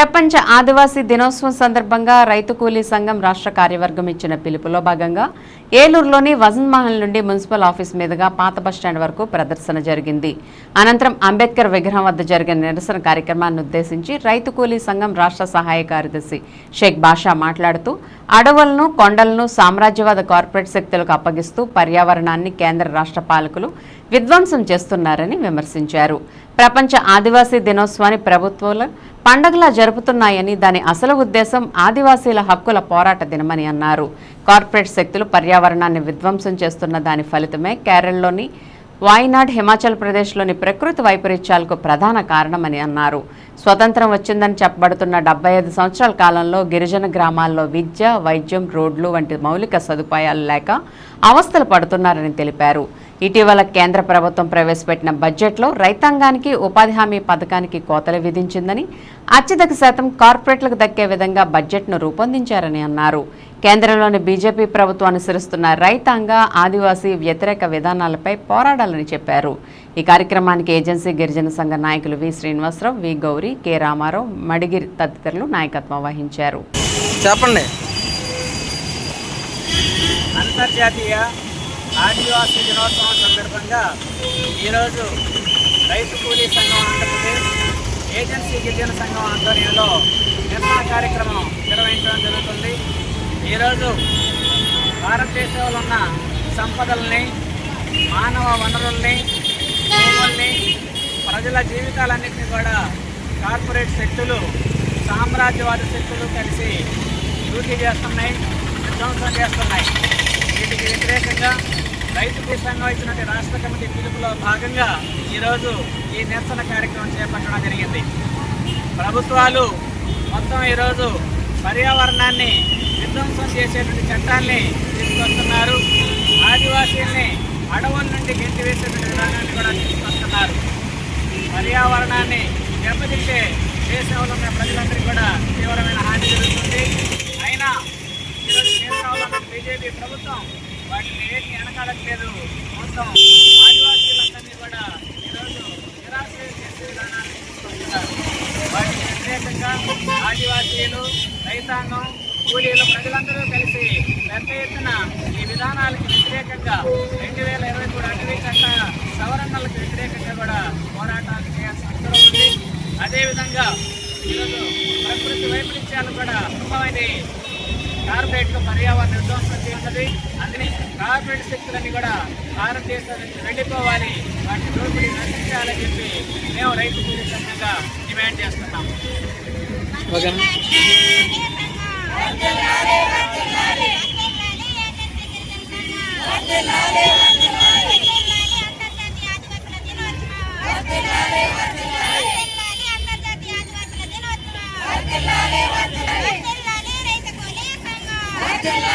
ప్రపంచ ఆదివాసీ దినోత్సవం సందర్భంగా రైతు కూలీ సంఘం రాష్ట్ర కార్యవర్గం ఇచ్చిన పిలుపులో భాగంగా ఏలూరులోని వసంత్ మహల్ నుండి మున్సిపల్ ఆఫీస్ మీదుగా పాత బస్టాండ్ వరకు ప్రదర్శన జరిగింది. అనంతరం అంబేద్కర్ విగ్రహం వద్ద జరిగిన నిరసన కార్యక్రమాన్ని ఉద్దేశించి రైతు కూలీ సంఘం రాష్ట్ర సహాయ కార్యదర్శి షేక్ బాషా మాట్లాడుతూ అడవులను కొండలను సామ్రాజ్యవాద కార్పొరేట్ శక్తులకు అప్పగిస్తూ పర్యావరణాన్ని కేంద్ర రాష్ట్ర పాలకులు విధ్వంసం చేస్తున్నారని విమర్శించారు. ప్రపంచ ఆదివాసీ దినోత్సవాన్ని ప్రభుత్వాలు పండగలా జరుపుతున్నాయని దాని అసలు ఉద్దేశం ఆదివాసీల హక్కుల పోరాట దినమని అన్నారు. కార్పొరేట్ శక్తులు పర్యావరణాన్ని విధ్వంసం చేస్తున్న దాని ఫలితమే కేరళలోని వాయినాడ్ హిమాచల్ ప్రదేశ్లోని ప్రకృతి వైపరీత్యాలకు ప్రధాన కారణమని అన్నారు. స్వతంత్రం వచ్చిందని చెప్పబడుతున్న డెబ్బై ఐదు సంవత్సరాల కాలంలో గిరిజన గ్రామాల్లో విద్య వైద్యం రోడ్లు వంటి మౌలిక సదుపాయాలు లేక అవస్థలు పడుతున్నారని తెలిపారు. ఇటీవల కేంద్ర ప్రభుత్వం ప్రవేశపెట్టిన బడ్జెట్లో రైతాంగానికి ఉపాధి హామీ పథకానికి కోతలు విధించిందని అత్యధిక శాతం కార్పొరేట్లకు దక్కే విధంగా బడ్జెట్ను రూపొందించారని అన్నారు. కేంద్రంలోని బీజేపీ ప్రభుత్వం అనుసరిస్తున్న రైతాంగ ఆదివాసీ వ్యతిరేక విధానాలపై పోరాడాలని చెప్పారు. ఈ కార్యక్రమానికి ఏజెన్సీ గిరిజన సంఘ నాయకులు V Srinivasarao V Gowri K Ramarao Madigiri తదితరులు నాయకత్వం వహించారు. చెప్పండి. అంతర్జాతీయ ఆదివాసీ దినోత్సవం సందర్భంగా ఈరోజు రైతు కూలీ సంఘం ఆంధ్రప్రదేశ్ ఏజెన్సీ గిరిజన సంఘం ఆధ్వర్యంలో నిరసన కార్యక్రమం నిర్వహించడం జరుగుతుంది. ఈరోజు భారతదేశంలో ఉన్న సంపదల్ని మానవ వనరుల్ని భూముల్ని ప్రజల జీవితాలన్నింటినీ కూడా కార్పొరేట్ శక్తులు సామ్రాజ్యవాద శక్తులు కలిసి లూటీ చేస్తున్నాయి విధ్వంసం చేస్తున్నాయి. వీటికి వ్యతిరేకంగా రైతు దేశంగా ఇచ్చినటువంటి రాష్ట్ర కమిటీ పిలుపులో భాగంగా ఈరోజు ఈ నిరసన కార్యక్రమం చేపట్టడం జరిగింది. ప్రభుత్వాలు మొత్తం ఈరోజు పర్యావరణాన్ని విధ్వంసం చేసేటువంటి చట్టాన్ని తీసుకొస్తున్నారు. ఆదివాసీల్ని అడవుల నుండి గెంటి వేసేటువంటి విధానాన్ని కూడా తీసుకొస్తున్నారు. పర్యావరణాన్ని దెబ్బతింటే దేశంలో ఉన్న ప్రజలందరికీ కూడా తీవ్రమైన హాని జరుగుతుంది. అయినా ఈరోజు కేంద్రంలో బీజేపీ ప్రభుత్వం వాటిని ఏమి వెనకాడట్లేదు మొత్తం ఆదివాసీలందరినీ కూడా ఈరోజు నిరాశ్రయం చేసే విధానాన్ని తీసుకొస్తున్నారు. వాటికి వ్యతిరేకంగా ఆదివాసీలు రైతాంగం కూలీలు ప్రజలందరూ కలిసి పెద్ద ఎత్తున ఈ విధానాలకు వ్యతిరేకంగా రెండు వేల ఇరవై మూడు అటవీ చట్ట సవరణలకు వ్యతిరేకంగా కూడా పోరాటాలు చేయాల్సిన అవసరం ఉంది. అదేవిధంగా ఈరోజు ప్రకృతి వైపరీత్యాలు కూడా ముఖ్యమైనది కార్పొరేట్లు పర్యావరణ విధ్వంసం చేస్తున్నది అందుని కార్పొరేట్ శక్తులన్నీ కూడా భారతదేశం నుంచి వెళ్ళిపోవాలి వాటి దోపిడీ నశించాలని చెప్పి మేము రైతు కూలీ సంఘంగా డిమాండ్ చేస్తున్నాం ఓకే Cátela.